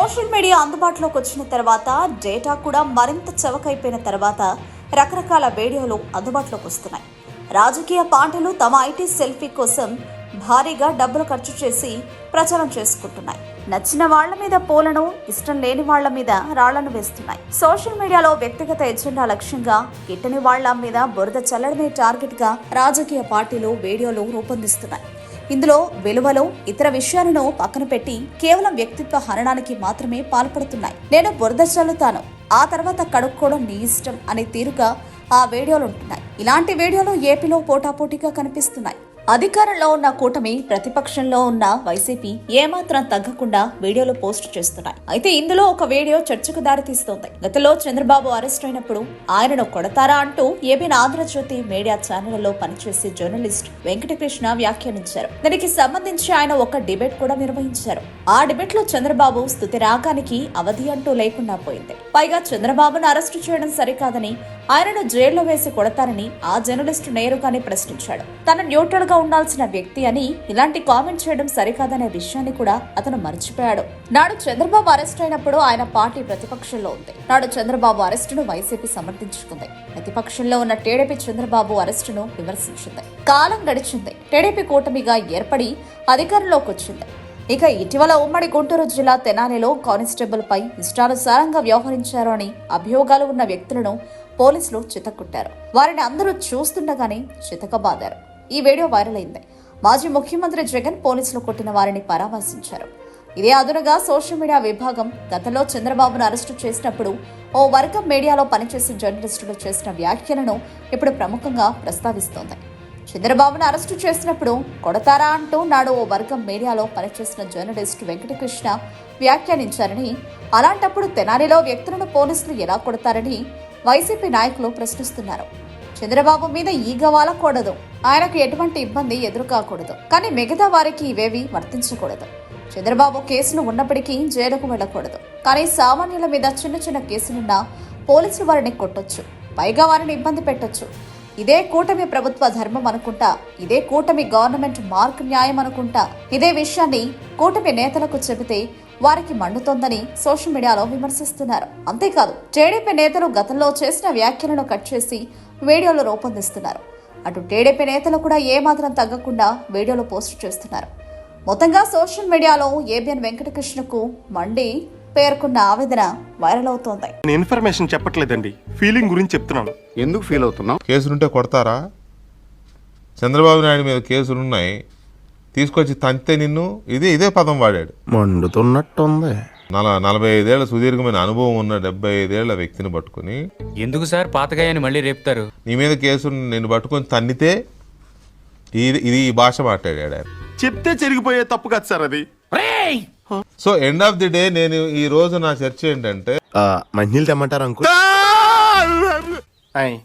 Social media అందుబాటులోకి వచ్చిన తర్వాత డేటా కూడా మరింత చవకైపోయిన తర్వాత రకరకాల వీడియోలు అందుబాటులోకి వస్తున్నాయి. రాజకీయ పార్టీలు తమ ఐటీ సెల్ఫీ కోసం భారీగా డబ్బులు ఖర్చు చేసి ప్రచారం చేసుకుంటున్నాయి. నచ్చిన వాళ్ళ మీద పూలను ఇష్టం లేని వాళ్ళ మీద రాళ్ళను వేస్తున్నాయి. సోషల్ మీడియాలో వ్యక్తిగత ఎజెండా లక్ష్యంగా గిట్టని వాళ్ళ మీద బురద చల్లడమే టార్గెట్గా రాజకీయ పార్టీలు వీడియోలు రూపొందిస్తున్నాయి. ఇందులో విలువలు ఇతర విషయాలను పక్కన పెట్టి కేవలం వ్యక్తిత్వ హననానికి మాత్రమే పాల్పడుతున్నాయి. నేను బురద చల్లుతాను ఆ తర్వాత కడుక్కోవడం నీ ఇష్టం అనే తీరుగా ఆ వీడియోలు ఉంటున్నాయి. ఇలాంటి వీడియోలు ఏపీలో పోటాపోటీగా కనిపిస్తున్నాయి. అధికారంలో ఉన్న కూటమి ప్రతిపక్షంలో ఉన్న వైసీపీ ఏమాత్రం తగ్గకుండా వీడియోలు పోస్ట్ చేస్తున్నాయి. అయితే ఇందులో ఒక వీడియో చర్చకు దారితీస్తోంది. గతంలో చంద్రబాబు అరెస్ట్ అయినప్పుడు ఆయనను కొడతారా అంటూ ఏబిన్ ఆంధ్రజ్యోతి మీడియా ఛానళ్ళలో పనిచేసే జర్నలిస్ట్ వెంకటకృష్ణ వ్యాఖ్యానించారు. దీనికి సంబంధించి ఆయన ఒక డిబేట్ కూడా నిర్వహించారు. ఆ డిబేట్లో చంద్రబాబు స్థుతి రాగానికి అవధి అంటూ లేకుండా పోయింది. పైగా చంద్రబాబును అరెస్టు చేయడం సరికాదని ఆయనను జైల్లో వేసి కొడతారని ఆ జర్నలిస్ట్ నేరుగానే ప్రశ్నించాడు. తన న్యూట్రల్గా ఉండాల్సిన వ్యక్తి అని ఇలాంటి కామెంట్ చేయడం సరికాదనే విషయాన్ని కూడా అతను మర్చిపోయాడు. నాడు చంద్రబాబు అరెస్ట్ అయినప్పుడు ఆయన పార్టీ ప్రతిపక్షంలో ఉంది. నాడు చంద్రబాబు అరెస్టును వైసీపీ సమర్థించుకుంది. ప్రతిపక్షంలో ఉన్న టీడీపీ చంద్రబాబు అరెస్టును విమర్శించింది. కాలం గడిచింది. టీడీపీ కూటమిగా ఏర్పడి అధికారంలోకి వచ్చింది. ఇక ఇటీవల ఉమ్మడి గుంటూరు జిల్లా తెనాలిలో కానిస్టేబుల్ పై ఇష్టానుసారంగా వ్యవహరించారు అని అభియోగాలు ఉన్న వ్యక్తులను పోలీసులు చితక్కుట్టారు. వారిని అందరూ చూస్తుండగానే చితకబాదారు. ఈ వీడియో వైరల్ అయింది. మాజీ ముఖ్యమంత్రి జగన్ పోలీసులు కొట్టిన వారిని పరామర్శించారు. ఇదే అదునుగా సోషల్ మీడియా విభాగం గతంలో చంద్రబాబును అరెస్టు చేసినప్పుడు ఓ వర్గం మీడియాలో పనిచేసే జర్నలిస్టులు చేసిన వ్యాఖ్యలను ఇప్పుడు ప్రముఖంగా ప్రస్తావిస్తోంది. చంద్రబాబును అరెస్టు చేసినప్పుడు కొడతారా అంటూ నాడు ఓ వర్గం మీడియాలో పనిచేసిన జర్నలిస్ట్ వెంకటకృష్ణ వ్యాఖ్యానించారని అలాంటప్పుడు తెనాలిలో వ్యక్తులను పోలీసులు ఎలా కొడతారని వైసీపీ నాయకులు ప్రశ్నిస్తున్నారు. చంద్రబాబు మీద ఈగ వాలకూడదు ఆయనకు ఎటువంటి ఇబ్బంది ఎదురుకాకూడదు. కానీ మిగతా వారికి ఇవేవి వర్తించకూడదు. చంద్రబాబు కేసులు ఉన్నప్పటికీ జైలుకు వెళ్ళకూడదు. కానీ సామాన్యుల మీద చిన్న చిన్న కేసులున్నా పోలీసులు వారిని కొట్టొచ్చు. పైగా వారిని ఇబ్బంది పెట్టొచ్చు. ఇదే కూటమి ప్రభుత్వ ధర్మం అనుకుంటా ఇదే కూటమి గవర్నమెంట్ మార్క్ న్యాయం అనుకుంటా ఇదే విషయాన్ని కూటమి నేతలకు చెబితే వారికి మండుతోందని సోషల్ మీడియాలో విమర్శిస్తున్నారు. అంతేకాదు టీడీపీ నేతలు గతంలో చేసిన వ్యాఖ్యలను కట్ చేసి వీడియోలు రూపొందిస్తున్నారు. అటు టీడీపీ నేతలు కూడా ఏమాత్రం తగ్గకుండా వీడియోలు పోస్ట్ చేస్తున్నారు. మొత్తంగా సోషల్ మీడియాలో ఏబిఎన్ వెంకటకృష్ణకు మండి పేర్కొన్న ఆవేదన వైరల్ అవుతోంది. నేను ఇన్ఫర్మేషన్ చెప్పట్లేదండి. ఫీలింగ్ గురించి చెప్తున్నాను. ఎందుకు ఫీల్ అవుతున్నావు? కేసులుంటే కొడతారా? చంద్రబాబు నాయుడు మీద కేసులున్నాయి. తీసుకొచ్చి తంతే నిన్ను. ఇదే ఇదే పదం వాడాడు. మండుతున్నట్టుంది. నల నలభై ఐదేళ్ళ సుదీర్ఘమైన అనుభవం ఉన్న డెబ్బై ఐదేళ్ళ వ్యక్తిని పట్టుకుని ఎందుకు సార్? పాతగాయని మళ్ళీ రేపుతారు. నీ మీద కేసు నేను పట్టుకొని తన్నితే ఇది ఇది ఈ భాష మాట్లాడాడు ఆయన. చెప్తే చెరిగిపోయే తప్పు కాదు సార్ అది. So end of the day నేను ఈ రోజు నా చర్చ ఏంటంటే మంచినీళ్ళు తెమ్మంటారు అంకుల్? ఆయ్.